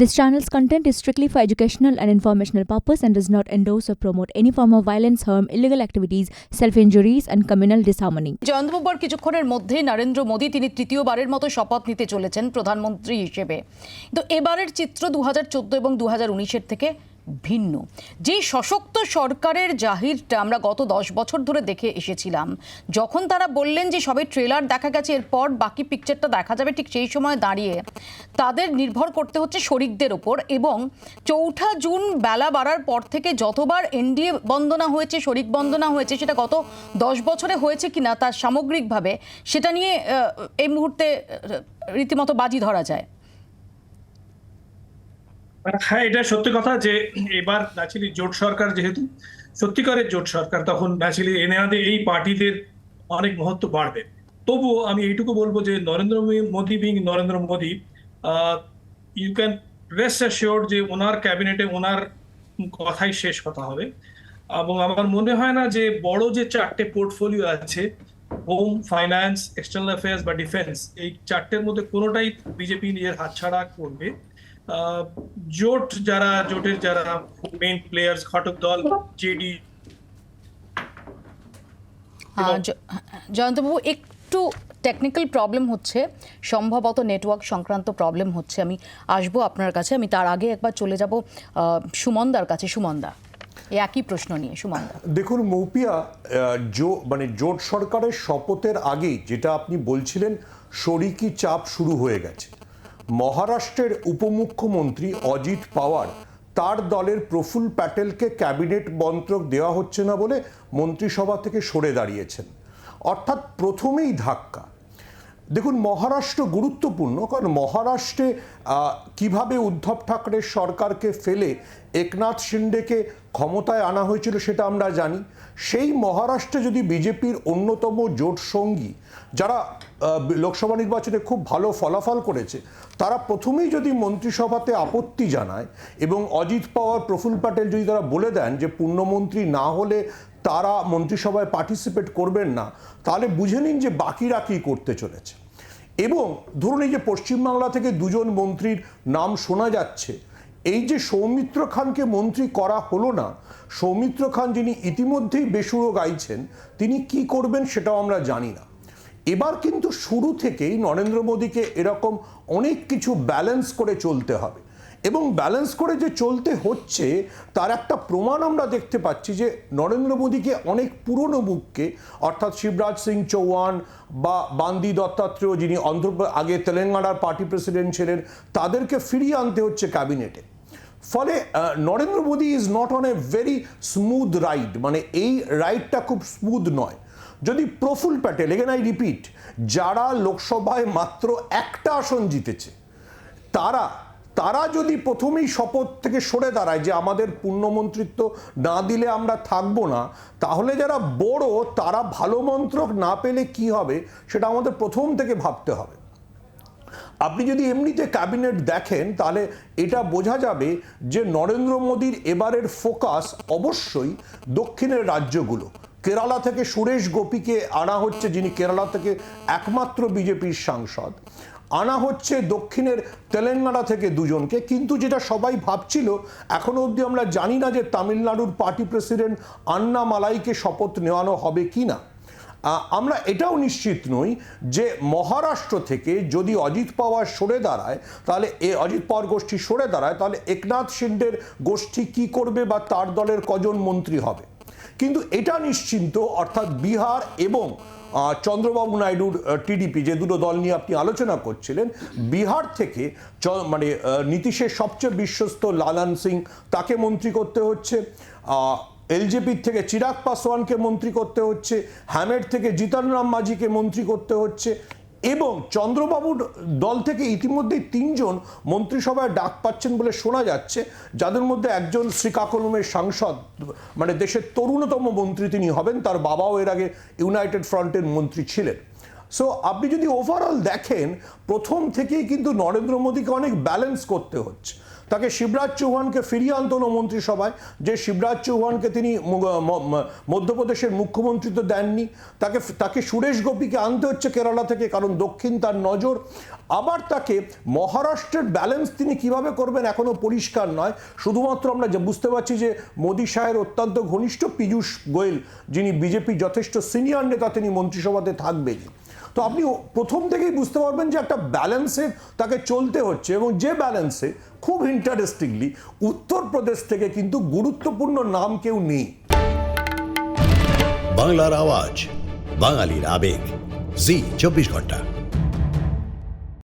This channel's content is strictly for educational and informational purpose and does not endorse or promote any form of violence, harm, illegal activities, self-injuries and communal disharmony. জয়ন্তবাবুর কিছুক্ষণের মধ্যে নরেন্দ্র মোদি তিনি তৃতীয়বারের মতো শপথ নিতে চলেছেন প্রধানমন্ত্রী হিসেবে কিন্তু এবারের চিত্র দু এবং দু হাজার থেকে ভিন্ন। যে সশক্ত সরকারের জাহিরটা আমরা গত দশ বছর ধরে দেখে এসেছিলাম, যখন তারা বললেন যে সবে ট্রেলার দেখা গেছে, এরপর বাকি পিকচারটা দেখা যাবে ঠিক সেই সময় দাঁড়িয়ে, তাদের নির্ভর করতে হচ্ছে শরিকদের ওপর এবং চৌঠা জুন বেলা বাড়ার পর থেকে যতবার এনডিএ বন্দনা হয়েছে, শরিক বন্দনা হয়েছে, সেটা গত দশ বছরে হয়েছে কিনা তার সামগ্রিকভাবে, সেটা নিয়ে এই মুহূর্তে রীতিমতো বাজি ধরা যায়। হ্যাঁ এটা সত্যি কথা যে এবার ন্যাচুয়ালি জোট সরকার যেহেতু, সত্যিকারের জোট সরকার, তখন ন্যাচুয়ালি এনাদের এই পার্টিদের অনেক মহত্ব বাড়বে। তবুও আমি এইটুকু বলব যে Narendra Modi being Narendra Modi you can rest assure যে ওনার ক্যাবিনেটে ওনার কথাই শেষ কথা হবে। এবং আমার মনে হয় না যে বড় যে চারটে পোর্টফোলিও আছে হোম ফাইন্যান্স এক্সটার্নাল অ্যাফেয়ার্স বা ডিফেন্স এই চারটের মধ্যে কোনোটাই বিজেপি নিজের হাতছাড়া করবে। জোট যারা জোটের যারা মেইন প্লেয়ার্স ঘটক দল জেডি হ্যাঁ, জয়ন্তবাবু একটু টেকনিক্যাল প্রবলেম হচ্ছে। সম্ভবত নেটওয়ার্ক সংক্রান্ত প্রবলেম হচ্ছে। আমি আসব আপনার কাছে। আমি তার আগে একবার চলে যাব আহ, সুমনদার কাছে। সুমনদা এই একই প্রশ্ন নিয়ে। সুমনদা। দেখুন মৌপিয়া জো মানে জোট সরকারের শপথের আগেই যেটা আপনি বলছিলেন শরিকি চাপ শুরু হয়ে গেছে। মহারাষ্ট্রের উপমুখ্যমন্ত্রী অজিত পাওয়ার তার দলের প্রফুল প্যাটেলকে ক্যাবিনেট মন্ত্রক দেওয়া হচ্ছে না বলে মন্ত্রিসভা থেকে সরে দাঁড়িয়েছেন। অর্থাৎ প্রথমেই ধাক্কা। দেখুন, মহারাষ্ট্র গুরুত্বপূর্ণ, কারণ মহারাষ্ট্রে কীভাবে উদ্ধব ঠাকরের সরকারকে ফেলে একনাথ শিন্ডেকে ক্ষমতায় আনা হয়েছিল সেটা আমরা জানি। সেই মহারাষ্ট্রে যদি বিজেপির অন্যতম জোট সঙ্গী, যারা লোকসভা নির্বাচনে খুব ভালো ফলাফল করেছে, তারা প্রথমেই যদি মন্ত্রিসভাতে আপত্তি জানায় এবং অজিত পাওয়ার, প্রফুল প্যাটেল যদি তারা বলে দেন যে পূর্ণমন্ত্রী না হলে তারা মন্ত্রিসভায় পার্টিসিপেট করবেন না। তাহলে বুঝে নিন যে বাকিরা কী করতে চলেছে। এবং ধরুন এই যে পশ্চিমবাংলা থেকে দুজন মন্ত্রীর নাম শোনা যাচ্ছে, এই যে সৌমিত্র খানকে মন্ত্রী করা হলো না, সৌমিত্র খান যিনি ইতিমধ্যেই বেসুরো গাইছেন, তিনি কি করবেন সেটাও আমরা জানি না। এবার কিন্তু শুরু থেকেই নরেন্দ্র মোদীকে এরকম অনেক কিছু ব্যালেন্স করে চলতে হবে। এবং ব্যালেন্স করে যে চলতে হচ্ছে, তার একটা প্রমাণ আমরা দেখতে পাচ্ছি যে নরেন্দ্র মোদীকে অনেক পুরনো মুখকে অর্থাৎ শিবরাজ সিং চৌহান বা বান্দি দত্তাত্রেয় যিনি অন্ধ্র, আগে তেলেঙ্গানার পার্টি প্রেসিডেন্ট ছিলেন, তাদেরকে ফিরিয়ে আনতে হচ্ছে ক্যাবিনেটে ফলে Narendra Modi is not on a very smooth ride মানে এই রাইডটা খুব স্মুথ নয়। যদি Praful Patel again I repeat যারা লোকসভায় মাত্র একটা আসন জিতেছে, তারা তারা যদি প্রথমেই শপথ থেকে সরে দাঁড়ায় যে আমাদের পূর্ণমন্ত্রিত্ব না দিলে আমরা থাকব না, তাহলে যারা বড়, তারা ভালো মন্ত্রক না পেলে কি হবে সেটা আমাদের প্রথম থেকে ভাবতে হবে। আপনি যদি এমনিতে ক্যাবিনেট দেখেন, তাহলে এটা বোঝা যাবে যে নরেন্দ্র মোদীর এবারের ফোকাস অবশ্যই দক্ষিণের রাজ্যগুলো। কেরালা থেকে সুরেশ গোপীকে আনা হচ্ছে, যিনি কেরালা থেকে একমাত্র বিজেপির সাংসদ। আনা হচ্ছে দক্ষিণের তেলেঙ্গানা থেকে দুজনকে। কিন্তু যেটা সবাই ভাবছিল, এখনও অবধি আমরা জানি না যে তামিলনাড়ুর পার্টি প্রেসিডেন্ট আন্না মালাইকে শপথ নেওয়ানো হবে কি না। আমরা এটাও নিশ্চিত নই যে মহারাষ্ট্র থেকে যদি অজিত পাওয়ার সরে দাঁড়ায়, তাহলে এ অজিত পাওয়ার গোষ্ঠী সরে দাঁড়ায়, তাহলে একনাথ শিন্ডের গোষ্ঠী কি করবে বা তার দলের কজন মন্ত্রী হবে? কিন্তু এটা নিশ্চিন্ত, অর্থাৎ বিহার এবং চন্দ্রবাবু নাইডুর টিডিপি যে দুটো দল নিয়ে আপনি আলোচনা করছিলেন, বিহার থেকে মানে নীতিশের সবচেয়ে বিশ্বস্ত লালান সিং তাকে মন্ত্রী করতে হচ্ছে এলজেপির থেকে চিরাগ পাসওয়ানকে মন্ত্রী করতে হচ্ছে, হ্যামের থেকে জিতন রাম মাঝিকে মন্ত্রী করতে হচ্ছে এবং চন্দ্রবাবুর দল থেকে ইতিমধ্যেই তিনজন মন্ত্রিসভায় ডাক পাচ্ছেন বলে শোনা যাচ্ছে, যাদের মধ্যে একজন শ্রীকাকুলমের সাংসদ মানে দেশের তরুণতম মন্ত্রী তিনি হবেন, তার বাবাও এর আগে ইউনাইটেড ফ্রন্টের মন্ত্রী ছিলেন। সো আপনি যদি ওভারঅল দেখেন, প্রথম থেকেই কিন্তু নরেন্দ্র মোদীকে অনেক ব্যালেন্স করতে হচ্ছে। তাকে শিবরাজ চৌহানকে ফিরিয়ে আনতো মন্ত্রিসভায়। যে শিবরাজ চৌহানকে তিনি মধ্যপ্রদেশের মুখ্যমন্ত্রী তো দেননি, তাকে তাকে সুরেশ গোপীকে আনতে হচ্ছে কেরালা থেকে, কারণ দক্ষিণ তার নজর। আবার তাকে মহারাষ্ট্রের ব্যালেন্স তিনি কীভাবে করবেন এখনও পরিষ্কার নয়। শুধুমাত্র আমরা যে, বুঝতে পারছি যে, মোদী সাহের অত্যন্ত ঘনিষ্ঠ পীযূষ গোয়েল, যিনি বিজেপি যথেষ্ট সিনিয়র নেতা, তিনি মন্ত্রিসভাতে থাকবেন তো আপনি প্রথম থেকেই বুঝতে পারবেন যে একটা ব্যালেন্সে তাকে চলতে হচ্ছে এবং যে ব্যালেন্সে খুব ইন্টারেস্টিংলি উত্তরপ্রদেশ থেকে কিন্তু গুরুত্বপূর্ণ নাম কেউ নেই। বাংলার আওয়াজ, বাঙালির আবেগ। জি, চব্বিশ ঘণ্টা।